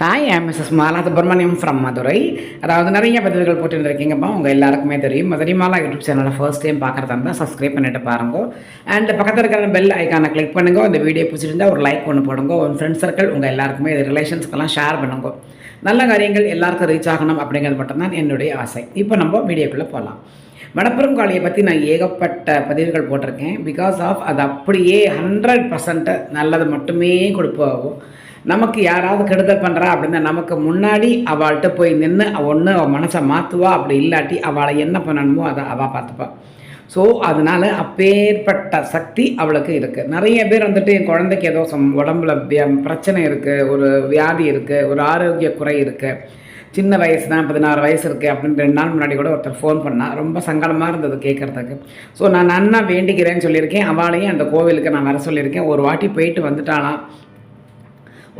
Hi I Mrs Mala Subramaniam from Madurai அதாவது நிறைய பதிவுகள் போட்டுருந்துருக்கீங்கப்பா உங்கள் எல்லாருக்குமே தெரியும். மதுரை மாலா யூடியூப் சேனலை ஃபர்ஸ்ட் டைம் பார்க்குறதா இருந்தால் சப்ஸ்கிரைப் பண்ணிட்டு பாருங்க. அண்ட் பக்கத்தில் இருக்கிற பெல் ஐக்கானை கிளிக் பண்ணுங்க. இந்த வீடியோ பிடிச்சிருந்தா ஒரு லைக் ஒன்று போடுங்க. உங்கள் ஃப்ரெண்ட்ஸ் சர்க்கிள் உங்கள் எல்லாருக்குமே இது ரிலேஷன்ஸ்க்கெல்லாம் ஷேர் பண்ணுங்க. நல்ல காரியங்கள் எல்லாருக்கும் ரீச் ஆகணும் அப்படிங்கிறது மட்டும்தான் என்னுடைய ஆசை. இப்போ நம்ம வீடியோக்குள்ளே போகலாம் மணப்புறம் காளியை பற்றி நான் ஏகப்பட்ட பதிவுகள் போட்டிருக்கேன். பிகாஸ் ஆஃப் அது அப்படியே ஹண்ட்ரட் பர்சன்ட் நல்லது மட்டுமே கொடுப்பாகும் நமக்கு யாராவது கெடுதல் பண்ணுறா அப்படின்னா நமக்கு முன்னாடி அவள்கிட்ட போய் நின்று ஒன்று அவள் மனசை மாற்றுவா அப்படி இல்லாட்டி அவளை என்ன பண்ணணுமோ அதை அவள் பார்த்துப்பாள் ஸோ அதனால் அப்பேற்பட்ட சக்தி அவளுக்கு இருக்குது நிறைய பேர் வந்துட்டு என் குழந்தைக்கு ஏதோ சம் உடம்புல பிரச்சனை இருக்குது ஒரு வியாதி இருக்குது ஒரு ஆரோக்கிய குறை இருக்குது சின்ன வயசு தான் பதினாறு வயசு இருக்குது அப்படின்னு ரெண்டு நாள் முன்னாடி கூட ஒருத்தர் ஃபோன் பண்ணால் ரொம்ப சங்கடமாக இருந்தது கேட்குறதுக்கு ஸோ நான் நன்னா வேண்டிக்கிறேன்னு சொல்லியிருக்கேன். அவளையும் அந்த கோவிலுக்கு நான் வர சொல்லியிருக்கேன். ஒரு வாட்டி போயிட்டு வந்துட்டாலாம்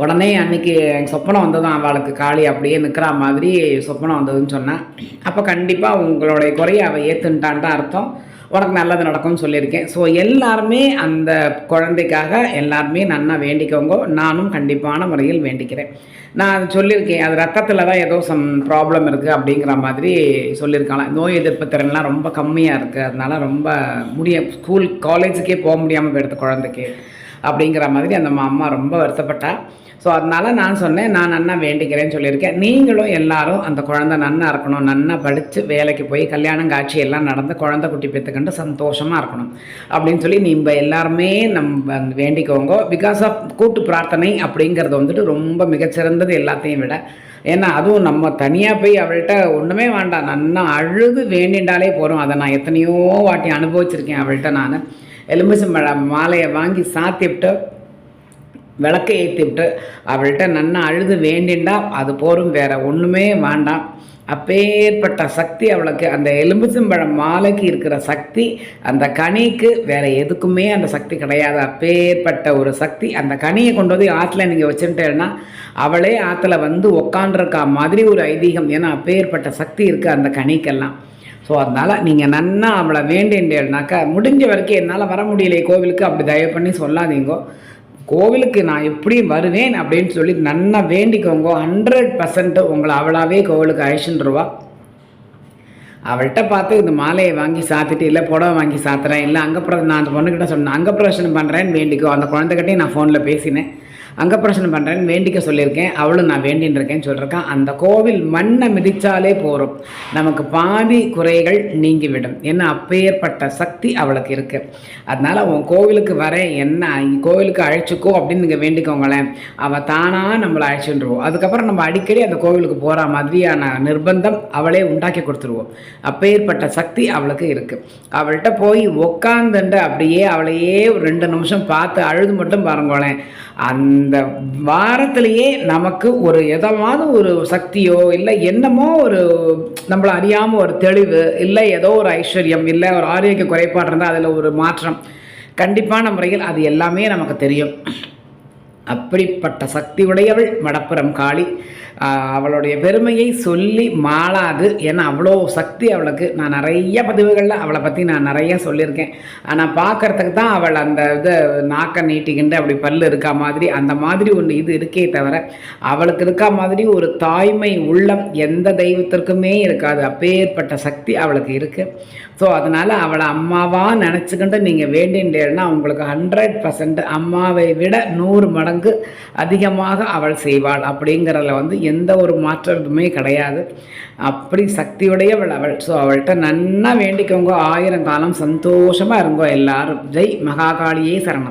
உடனே அன்னைக்கு எனக்கு சொப்பனம் வந்ததும் அவளுக்கு காளி அப்படியே நிற்கிற மாதிரி சொப்பனம் வந்ததுன்னு சொன்னேன். அப்போ கண்டிப்பாக உங்களுடைய குறையை அவள் ஏற்றுன்ட்டான்ட்டு அர்த்தம். உனக்கு நல்லது நடக்கும்னு சொல்லியிருக்கேன். ஸோ எல்லாருமே அந்த குழந்தைக்காக எல்லாருமே நன்னா வேண்டிக்கோங்க. நானும் கண்டிப்பான முறையில் வேண்டிக்கிறேன். நான் அது சொல்லியிருக்கேன். அது ரத்தத்தில் தான் ஏதோ சம் ப்ராப்ளம் இருக்குது அப்படிங்கிற மாதிரி சொல்லியிருக்காங்க நோய் எதிர்ப்பு திறன்லாம் ரொம்ப கம்மியாக இருக்குது அதனால ரொம்ப முடிய ஸ்கூல் காலேஜுக்கே போக முடியாமல் போயிடுது குழந்தைக்கு. அப்படிங்கிற மாதிரி அந்த அம்மா ரொம்ப வருத்தப்பட்டா. ஸோ அதனால நான் சொன்னேன் நான் நன்னா வேண்டிக்கிறேன்னு சொல்லியிருக்கேன். நீங்களும் எல்லாரும் அந்த குழந்தை நன்னா இருக்கணும். நன்னா படித்து வேலைக்கு போய் கல்யாணம் காட்சி எல்லாம் நடந்து குழந்தை குட்டி பெற்றுக்கண்டு சந்தோஷமாக இருக்கணும். அப்படின்னு சொல்லி நீங்கள் எல்லாருமே நம்ம வேண்டிக்கோங்க. பிகாஸ் ஆஃப் கூட்டு பிரார்த்தனை அப்படிங்கிறது வந்துட்டு ரொம்ப மிகச்சிறந்தது எல்லாத்தையும் விட. ஏன்னா அதுவும் நம்ம தனியாக போய் அவள்கிட்ட ஒன்றுமே வேண்டாம். நன்னா அழுது வேண்டிண்டாலே போகிறோம் அதை நான் எத்தனையோ வாட்டி அனுபவிச்சிருக்கேன் அவள்கிட்ட நான். எலுமிச்சம்பழம் மாலையை வாங்கி சாத்திவிட்டு விளக்கை ஏற்றி விட்டு அவள்கிட்ட நன்னா அழுது வேண்டிண்டா அது போரும் வேற ஒன்றுமே வேண்டாம். அப்பேற்பட்ட சக்தி அவளுக்கு அந்த எலும்பிச்சம்பழம் மாலைக்கு இருக்கிற சக்தி அந்த கனிக்கு வேற எதுக்குமே அந்த சக்தி கிடையாது. அப்பேற்பட்ட ஒரு சக்தி அந்த கனியை கொண்டு வந்து ஆற்றுல நீங்கள் வச்சுட்டேன்னா அவளே ஆற்றுல வந்து உக்காண்டிருக்கா மாதிரி ஒரு ஐதீகம். ஏன்னா அப்பேற்பட்ட சக்தி இருக்குது அந்த கனிக்கெல்லாம். ஸோ அதனால் நீங்கள் நன்னா அவளை வேண்டேன்டேனாக்கா முடிஞ்ச வரைக்கும் என்னால் வர முடியலையே கோவிலுக்கு அப்படி தயவு பண்ணி சொல்லாதீங்கோ. கோவிலுக்கு நான் எப்படி வருவேன் அப்படின்னு சொல்லி நன்னா வேண்டிக்கோங்க. ஹண்ட்ரட் பர்சன்ட் உங்களை அவளாவே கோவிலுக்கு அழிச்சுருவா அவள்கிட்ட பார்த்து இந்த மாலையை வாங்கி சாத்திட்டு இல்லை புடவை வாங்கி சாத்துறேன் இல்லை அங்கே நான் அந்த பொண்ணுக்கிட்ட சொன்னேன் அங்கே பிரச்சனை பண்ணுறேன்னு வேண்டிக்கோ. அந்த குழந்தைகிட்டையும் நான் ஃபோனில் பேசினேன். அங்கப்பிரசனம் பண்ணுறேன்னு வேண்டிக்க சொல்லியிருக்கேன். அவளும் நான் வேண்டின்னு இருக்கேன்னு சொல்லியிருக்கேன் அந்த கோவில் மண்ணை மிதித்தாலே போகிறோம் நமக்கு பாதி குறைகள் நீங்கிவிடும். ஏன்னா அப்பேற்பட்ட சக்தி அவளுக்கு இருக்குது அதனால் உன் கோவிலுக்கு வரேன். என்ன கோவிலுக்கு அழைச்சிக்கோ அப்படின்னு நீங்கள் வேண்டிக்கோங்களேன். அவள் தானாக நம்மளை அழைச்சிட்டுருவோம் அதுக்கப்புறம் நம்ம அடிக்கடி அந்த கோவிலுக்கு போகிற மாதிரியான நிர்பந்தம் அவளே உண்டாக்கி கொடுத்துருவோம் அப்பேற்பட்ட சக்தி அவளுக்கு இருக்குது அவள்கிட்ட போய் உக்காந்துண்டு அப்படியே அவளையே ஒரு ரெண்டு நிமிஷம் பார்த்து அழுது மட்டும் பாருங்களேன். அந்த வாரத்திலேயே நமக்கு ஒரு எதமாவது ஒரு சக்தியோ இல்லை என்னமோ ஒரு நம்மளை அறியாமல் ஒரு தெளிவு இல்லை ஏதோ ஒரு ஐஸ்வர்யம் இல்லை ஒரு ஆரோக்கிய குறைபாடு இருந்தால் அதில் ஒரு மாற்றம். கண்டிப்பான முறையில் அது எல்லாமே நமக்கு தெரியும். அப்படிப்பட்ட சக்தி உடையவள் மடப்புறம் காளி. அவளுடைய பெருமையை சொல்லி மாளாது. ஏன்னா அவ்வளோ சக்தி அவளுக்கு. நான் நிறைய பதிவுகளில் அவளை பற்றி நான் நிறைய சொல்லியிருக்கேன். ஆனால் பார்க்கறதுக்கு தான் அவள் அந்த இதை நாக்கை நீட்டிக்கிண்டு அப்படி பல்லு இருக்கா மாதிரி அந்த மாதிரி ஒன்று இது இருக்கே தவிர அவளுக்கு இருக்கா மாதிரி ஒரு தாய்மை உள்ளம் எந்த தெய்வத்திற்குமே இருக்காது. அப்பேற்பட்ட சக்தி அவளுக்கு இருக்குது ஸோ அதனால் அவளை அம்மாவாக நினச்சிக்கிட்டு நீங்கள் வேண்டின்றேன்னா உங்களுக்கு ஹண்ட்ரட் பர்சன்ட் அம்மாவை விட நூறு மடங்கு அதிகமாக அவள் செய்வாள். அப்படிங்கிறதுல வந்து எந்த ஒரு மாற்றமுமே கிடையாது. அப்படி சக்தியுடையவள் அவள். ஸோ அவள்கிட்ட நன்னா வேண்டிக்கோங்க. ஆயிரம் காலம் சந்தோஷமாக இருங்கோ எல்லாரும். ஜெய் மகாகாளியே சரணம்.